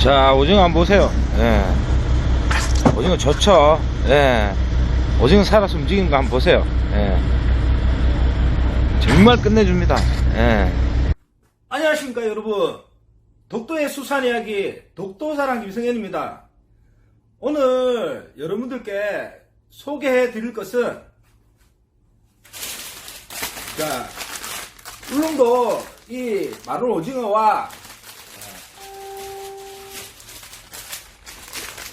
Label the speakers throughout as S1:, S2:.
S1: 자, 오징어 한번 보세요. 예. 오징어 좋죠. 예. 오징어 살아서 움직이는 거 한번 보세요. 예. 정말 끝내줍니다. 예.
S2: 안녕하십니까 여러분 독도의 수산 이야기 독도사랑 김성현입니다 오늘 여러분들께 소개해 드릴 것은 자 울릉도 이 마른 오징어와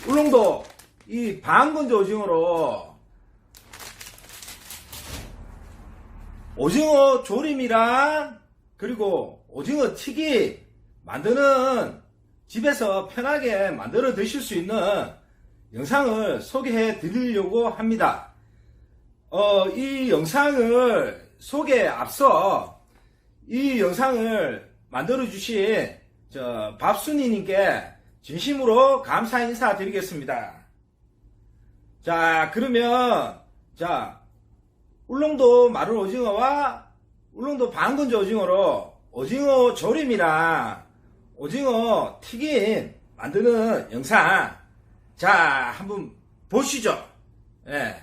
S2: 울릉도 이 방건조 오징어로 오징어 조림이랑 그리고 오징어 튀김 만드는 집에서 편하게 만들어 드실 수 있는 영상을 소개해 드리려고 합니다. 어, 이 영상을 소개에 앞서 이 영상을 만들어 주신 저 밥순이님께 진심으로 감사 인사 드리겠습니다. 자, 그러면 자, 울릉도 마른 오징어와 울릉도 방건조 오징어로 오징어 조림이랑 오징어 튀김 만드는 영상 자 한번 보시죠 예.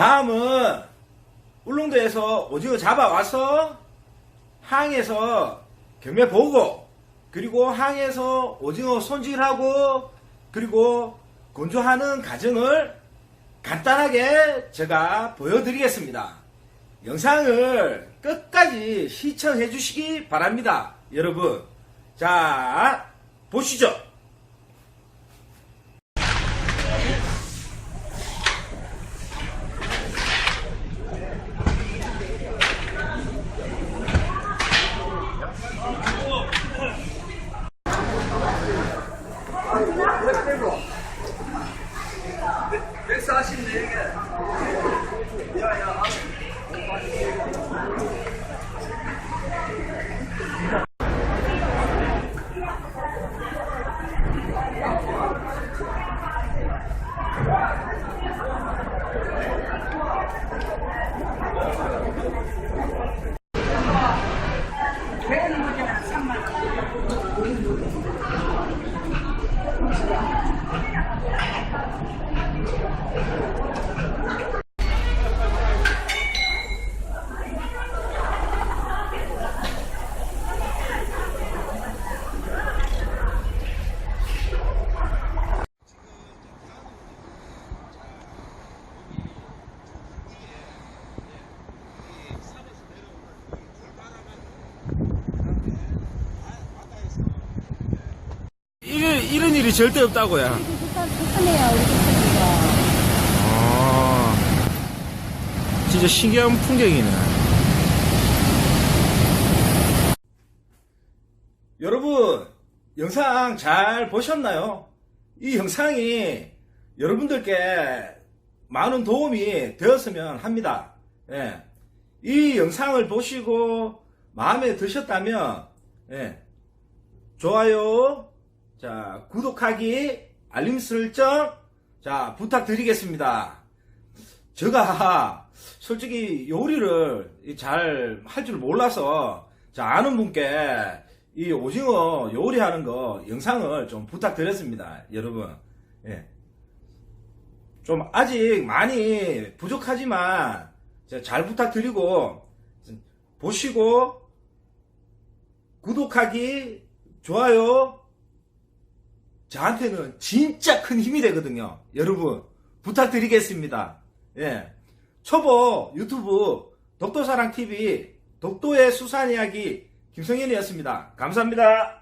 S2: 다음은 울릉도에서 오징어 잡아와서 항에서 경매 보고 그리고 항에서 오징어 손질하고 그리고 건조하는 과정을 간단하게 제가 보여드리겠습니다. 영상을 끝까지 시청해 주시기 바랍니다. 여러분. 자, 보시죠. 이런, 일이 절대 없다고요.
S3: 불편해요, 우리 집에서.
S1: 아, 진짜 신기한 풍경이네.
S2: 여러분, 영상 잘 보셨나요? 이 영상이 여러분들께 많은 도움이 되었으면 합니다. 예. 이 영상을 보시고 마음에 드셨다면, 예. 좋아요, 자, 구독하기, 알림 설정, 자, 부탁드리겠습니다. 제가 솔직히 요리를 잘 할 줄 몰라서 자, 아는 분께 이 오징어 요리하는 거 영상을 좀 부탁드렸습니다. 여러분. 예. 좀 아직 많이 부족하지만 잘 부탁드리고 보시고 구독하기, 좋아요 저한테는 진짜 큰 힘이 되거든요. 여러분, 부탁드리겠습니다. 예. 초보 유튜브 독도사랑TV 독도의 수산 이야기 김성현이었습니다. 감사합니다.